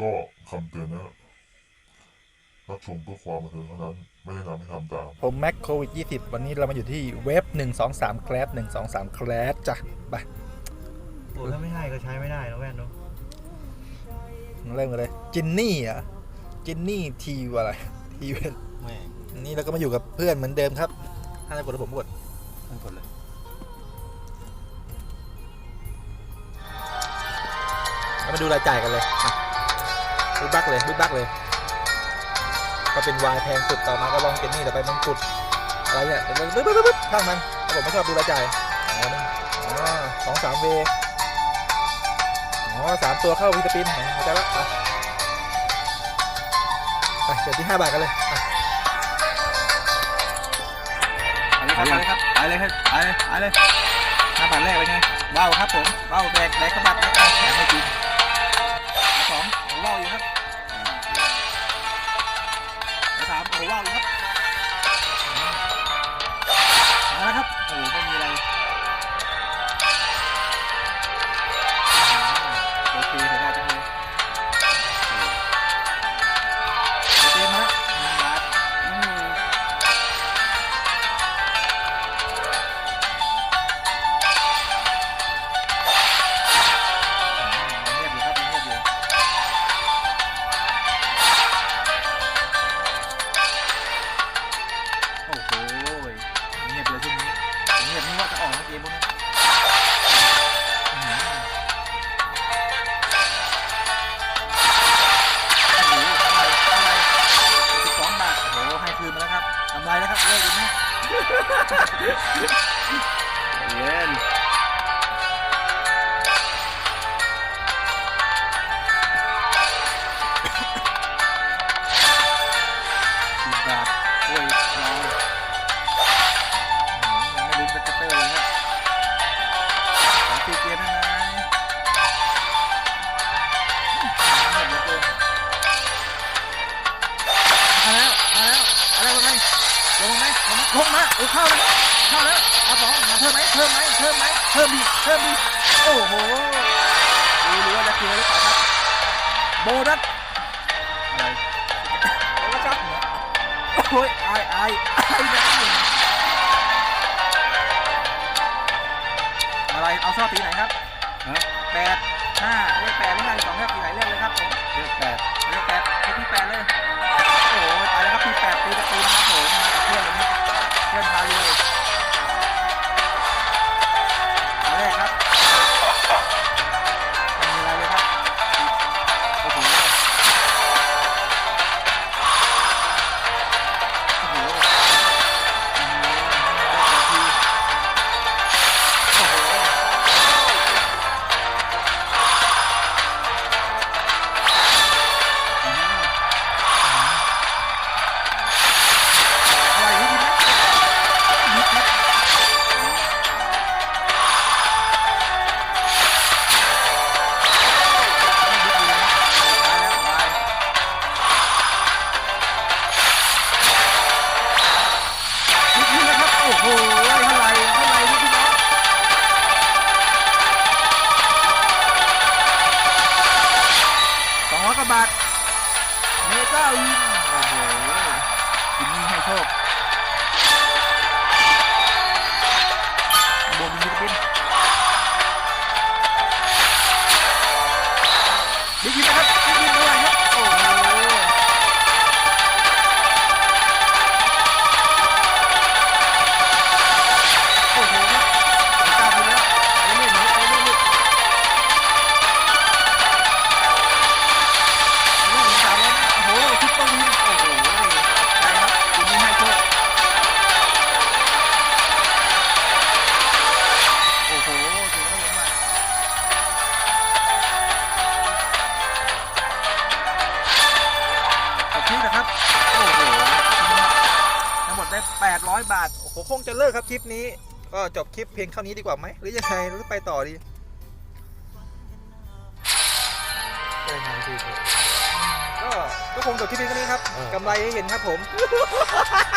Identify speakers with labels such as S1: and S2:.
S1: ก็คำเตือนนะรับชมเพื่อความบันเทิงเท่านั้น ไม่ได้นำให้ทำตาม
S2: ผมแม็กโควิด20 วันนี้เรามาอยู่ที่เว็บ 123 แคลส123 แคลสจ้ะไป
S3: โอ้ถ้าไม่ให้ก็ใช้ไม่ได้นะแว่นเนาะ
S2: เริ่มกันเลยจินนี่เหรอะจินนี่ทีอะไรทีเวน
S3: แม่
S2: นี่เราก็มาอยู่กับเพื่อนเหมือนเดิมครับ ถ้าจะกดแล้วผมกด
S3: ต้องกดเลย
S2: เรามาดูรายจ่ายกันเลยอะ บึ้บักเลยบึ้บักเลย ก็เป็นวายแพงสุดต่อมาก็ลองเจนนี่แต่ไปมันกุดอะไรเนี่ยบึ้บบึ้บบึ้บบึ้บข้างมันผมไม่ชอบดูรายจ่ายอ๋อสองสามเวอ๋อสามตัวเข้าวิตามินเข้าใจละไปไปเดี๋ยวที่ห้าบาทกันเลย
S3: ไปเลยครับไปเลยครับไปเลยไปเลยห้าบาทแรกเป็นไงว้าครับผมว้าแบกแบกกระบัดนะครับแบกไม่จริง เงียบนี่ว่าจะออกนะเกมพวกนี้อื้อหือโอ้โหเท่าไหร่เท่าไหร่สิบสองบาทโอ้โหให้คืนมาแล้วครับกำไรแล้วครับเลิกดีแม่เย็น ลงมลงมาลงมาโอ้เข้าแล้วเข้าแล้วเอาสองมาเพิ่มไหมเพิ่มไหมเพิ่มไหมเพิ่มดีเพิ่มดีโอ้โหดูหรือว่าจะเคลียร์หรือเปล่าครับโบนัสอะไรแล้วครับโอ้ยอายอายอนะอะไรเอาชอบปีไหนครับ โอ้โหเท่าไหร่เท่าไหร่นี่พี่น้องสองร้อยกว่าบาทเมกาวินโอ้โหกินนี่ให้โชคโบมินิบินบิ๊กบินนะครับ 800 บาท
S2: โอ้โห คงจะเลิกครับคลิปนี้ ก็จบคลิปเพียงเท่านี้ดีกว่าไหม หรือยังไง หรือไปต่อดี
S3: ได้งานที่
S2: ก็ก็คงจบคลิปเพียงเท่านี้ครับ
S3: เออ
S2: กำไรให้เห็นครับผม